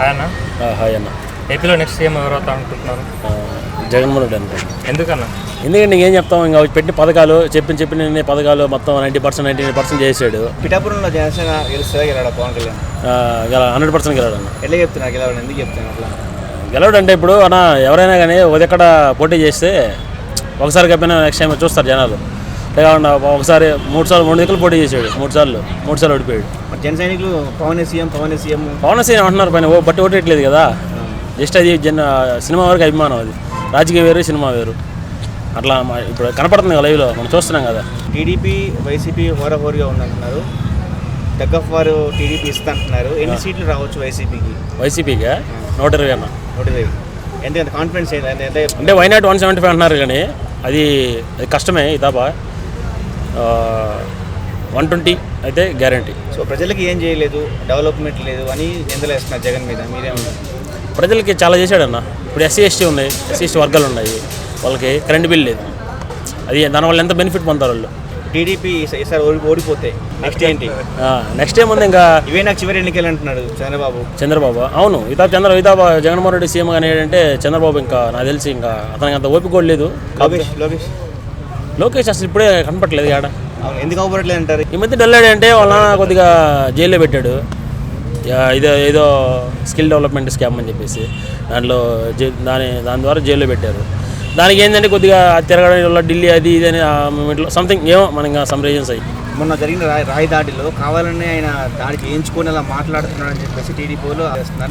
Hi అన్న. ఆ, hi అన్న. ఏపీలో నెక్స్ట్ సీఎం ఎవరు అవుతా అనుకుంటున్నారు? జగన్మోహన్ రెడ్డి అనుకోండి ఎందుకన్నా? ఎందుకంటే ఇంకేం చెప్తాం ఇంకా పెట్టిన పథకాలు చెప్పిన చెప్పిన పథకాలు మొత్తం నైంటీ పర్సెంట్ నైంటీ పర్సెంట్ చేసాడు. పిఠాపురంలో జనసేన గెలుస్తుందా గెలవడా పవన్ కళ్యాణ్? హండ్రెడ్ పర్సెంట్ గెలవడన్న. ఎట్లా చెప్తున్నారు గెలవడం ఎందుకు చెప్తున్నారు అట్లా? గెలవడం అంటే ఇప్పుడు అన్న ఎవరైనా కానీ ఉదయక్కడ పోటీ చేస్తే ఒకసారి కప్పినా నెక్స్ట్ టైం చూస్తారు జనాలు. కాకుండా ఒకసారి మూడు సార్లు మూడు దిక్కులు పోటీ చేసాడు మూడు సార్లు మూడు సార్లు ఓడిపోయాడు. జన సైనికులు Pawan CM Pawan CM. Pawan scene అంటున్నారు పైన ఓ బట్టి ఓటేయట్లేదు కదా. జస్ట్ అది జన సినిమా వరకు అభిమానం అది. రాజకీయ వేరు సినిమా వేరు. అట్లా ఇప్పుడు కనపడుతుంది కదా లైవ్లో మనం చూస్తున్నాం కదా. టీడీపీ వైసీపీ హోరాహోరీగా ఉందంటున్నారు. ఆఫ్ వారు టీడీపీ ఇస్తా అంటున్నారు ఎన్ని సీట్లు రావచ్చు వైసీపీకి? వైసీపీగా నూట ఇరవై అన్న. ఒకటి వెయ్యి. ఎంత కాన్ఫిడెన్స్ అంటే వైనాట్ వన్ సెవెంటీ ఫైవ్ అంటున్నారు కానీ అది అది కష్టమే తప్ప వన్ ట్వంటీ అయితే గ్యారంటీ సో ప్రజలకి ఏం చేయలేదు? డెవలప్మెంట్ లేదు అని నిందలేస్తున్నారు జగన్ మీద. మీరేమన్నారు ప్రజలకి చాలా చేశాడన్న. ఇప్పుడు ఎస్సీ ఎస్టీ ఉన్నాయి ఎస్సీ ఎస్టీ వర్గాలు ఉన్నాయి. వాళ్ళకి కరెంట్ బిల్ లేదు. అది దానివల్ల ఎంత బెనిఫిట్ పొందారు వాళ్ళు? టీడీపీ ఈసారి ఓడి ఓడిపోతే నెక్స్ట్ ఏంటి? నెక్స్ట్ ఏం ఉంది ఇంకా? ఇవే నాకు చివరి ఎన్నికలు అంటున్నాడు చంద్రబాబు. చంద్రబాబు. అవును ఇతా చంద్ర ఇతా జగన్మోహన్ రెడ్డి సీఎం కానీ ఏంటంటే చంద్రబాబు ఇంకా నాకు తెలిసి ఇంకా అతనికి అంత ఓపిక కూడా లేదు. లోకేష్ లోకేష్. లోకేష్ అసలు ఇప్పుడే కనపట్లేదు ఆడ. ఎందుకు అవ్వట్లేదు అంటారు? ఈ మధ్య డల్లాడు అంటే వాళ్ళ కొద్దిగా జైల్లో పెట్టాడు. ఇదో ఏదో స్కిల్ డెవలప్మెంట్ స్కామ్ అని చెప్పేసి దాంట్లో జై- దాని దాని ద్వారా జైల్లో పెట్టారు. దానికి ఏంటంటే కొద్దిగా తిరగడం వల్ల ఢిల్లీ అది ఇది అని మూమెంట్లో సంథింగ్ ఏమో మనం సమ్ రీజన్స్ అయ్యి మొన్న జరిగిన రాయి రాయి దాడిలో కావాలని ఆయన దాడి చేయించుకొని అలా మాట్లాడుతున్నాడు అని చెప్పేసి టీడీపీలో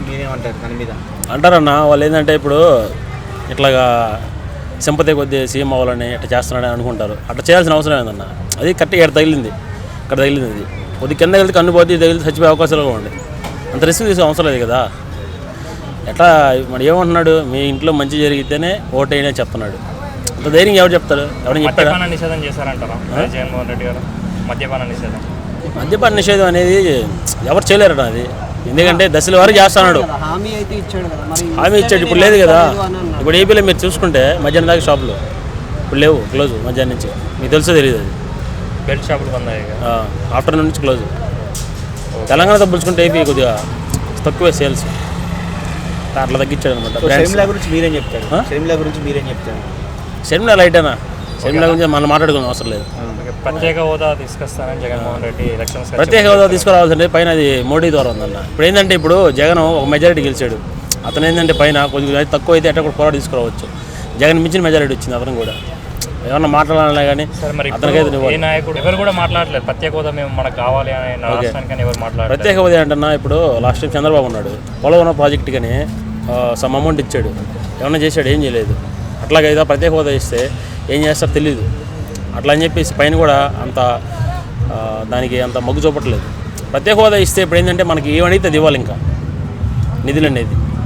మీరేమంటారు దాని మీద? అంటారన్న వాళ్ళు ఏంటంటే ఇప్పుడు ఇట్లాగా సింపతి కొద్ది సీఎం అవ్వాలని ఇట్లా చేస్తున్నాడని అనుకుంటారు. అట్లా చేయాల్సిన అవసరం ఏందన్న? అది కరెక్ట్గా ఇక్కడ తగిలింది. ఇక్కడ తగిలింది అది. కొద్ది కింద వెళ్తే కన్ను పోతే ఇది తగిలితే చచ్చిపోయే అవకాశాలు కూడా ఉన్నాయి. అంత రిస్క్ తీసే అవసరం లేదు కదా? ఎట్లా మరి ఏమంటున్నాడు? మీ ఇంట్లో మంచి జరిగితేనే ఓటేయనే చెప్తున్నాడు. అంత ధైర్యం ఎవరు చెప్తారు? ఎవరైనా చెప్పాడా మద్యపాన నిషేధం చేశారంటారా? జగన్మోహన్ రెడ్డి గారు? మద్యపాన నిషేధం. మద్యపాన నిషేధం అనేది ఎవరు చేయలేరట అది. ఎందుకంటే దశల వారు చేస్తున్నాడు. హామీ అయితే ఇచ్చాడు కదా. మరి హామీ ఇచ్చాడు. ఇప్పుడు లేదు కదా. ఇప్పుడు ఏపీలో మీరు చూసుకుంటే మధ్యాహ్నం దాకా షాపులు ఇప్పుడు లేవు క్లోజ్ మధ్యాహ్నం నుంచి. మీకు తెలుసో తెలియదు అది. బెల్ట్ షాపులు పొందాయి ఆఫ్టర్నూన్ నుంచి క్లోజ్ తెలంగాణతో పోల్చుకుంటే ఏపీ కొద్దిగా తక్కువే సేల్స్ అట్లా తగ్గించాడు అనమాట. షర్మిల గురించి మీరేం చెప్తారు? షర్మిల గురించి మీరేం చెప్తారు? షర్మిల లైటేనా షర్మిల గురించి మనం మాట్లాడుకునే అవసరం లేదు. ప్రత్యేక హోదా తీసుకొస్తానని జగన్మోహన్ రెడ్డి ఎలక్షన్స్ ప్రత్యేక హోదా తీసుకురావాల్సిందే. పైన అది మోడీ ద్వారా ఉందన్న. ఇప్పుడు ఏంటంటే ఇప్పుడు జగన్ ఒక మెజారిటీ గెలిచాడు. అతను ఏంటంటే పైన అది తక్కువ అయితే ఎట్లా కూడా పోరాడు తీసుకురావచ్చు. జగన్ మించిన మెజారిటీ వచ్చింది అతను కూడా. ఏమన్నా మాట్లాడాలన్నా కానీ అతనికైతే నాయకుడు ఎవరు కూడా మాట్లాడలేదు. ప్రత్యేక హోదా మేము మనకు కావాలి అని ఎవరు మాట్లాడలేదు. ప్రత్యేక హోదా అంటున్నా ఇప్పుడు లాస్ట్ టైం చంద్రబాబు ఉన్నాడు. పోలవరం ప్రాజెక్ట్ కానీ సమ్ అమౌంట్ ఇచ్చాడు. ఏమన్నా చేశాడు ఏం చేయలేదు. అట్లాగైతే ప్రత్యేక హోదా ఇస్తే ఏం చేస్తారో తెలియదు అట్లా అని చెప్పేసి పైన కూడా అంత దానికి అంత మొగ్గు చూపట్లేదు. ప్రత్యేక హోదా ఇస్తే ఇప్పుడు ఏంటంటే మనకి ఏమడిగితే అది ఇవ్వాలి ఇంకా. నిధులు అనేది.